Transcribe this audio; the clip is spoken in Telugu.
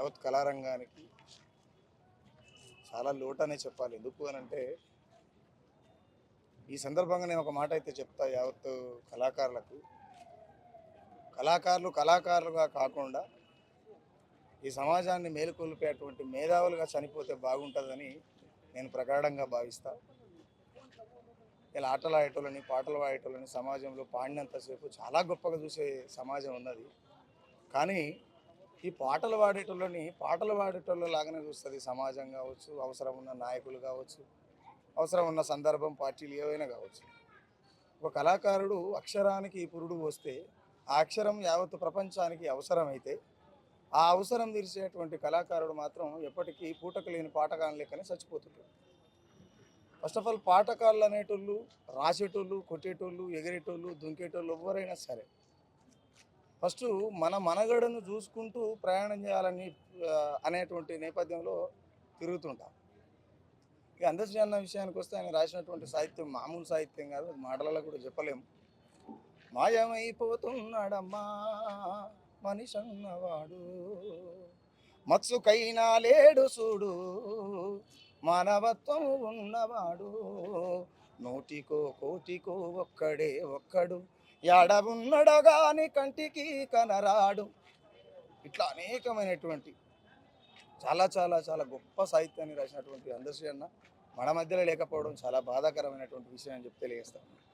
యావత్ కళారంగానికి చాలా లోటనే చెప్పాలి. ఎందుకు అని అంటే ఈ సందర్భంగా నేను ఒక మాట అయితే చెప్తా యావత్ కళాకారులకు. కళాకారులు కళాకారులుగా కాకుండా ఈ సమాజాన్ని మేలుకొల్పేటువంటి మేధావులుగా చనిపోతే బాగుంటుందని నేను ప్రగాఢంగా భావిస్తా. ఇలా ఆటలు ఆడేటోళ్ళని పాటలు పాడేటోళ్ళని సమాజంలో పాడినంతసేపు చాలా గొప్పగా చూసే సమాజం ఉన్నది. కానీ ఈ పాటలు పాడేటోళ్ళని పాటలు పాడేటోళ్ళు లాగానే చూస్తుంది సమాజం కావచ్చు అవసరం ఉన్న నాయకులు కావచ్చు అవసరం ఉన్న సందర్భం పార్టీలు ఏవైనా కావచ్చు. ఒక కళాకారుడు అక్షరానికి పురుడు వస్తే ఆ అక్షరం యావత్ ప్రపంచానికి అవసరమైతే ఆ అవసరం తీర్చేటువంటి కళాకారుడు మాత్రం ఎప్పటికీ పూటకు లేని పాటకాలను లెక్కనే చచ్చిపోతుంటాడు. ఫస్ట్ ఆఫ్ ఆల్ పాటకాళ్ళు అనేటోళ్ళు రాసేటోళ్ళు కొట్టేటోళ్ళు ఎగిరేటోళ్ళు దుంకేటోళ్ళు ఎవరైనా సరే ఫస్ట్ మన మనగడను చూసుకుంటూ ప్రయాణం చేయాలని అనేటువంటి నేపథ్యంలో తిరుగుతుంటాం. ఇక అందశ్రీ అన్న విషయానికి వస్తే ఆయన రాసినటువంటి సాహిత్యం మామూలు సాహిత్యం కాదు మాటలలో కూడా చెప్పలేము మాయమైపోతున్నాడమ్మా మనిషి అన్నవాడు మత్సుకైనా లేడు చూడు మానవత్వం ఉన్నవాడు. నోటికో కోటికో ఒక్కడే ఒక్కడు. ఎడవున్నడగాని కంటికి కనరాడు. ఇట్లా అనేకమైనటువంటి చాలా చాలా చాలా గొప్ప సాహిత్యాన్ని రాసినటువంటి అందశ్రీ అన్న మన మధ్యలో లేకపోవడం చాలా బాధాకరమైనటువంటి విషయం అని చెప్పి తెలియజేస్తాను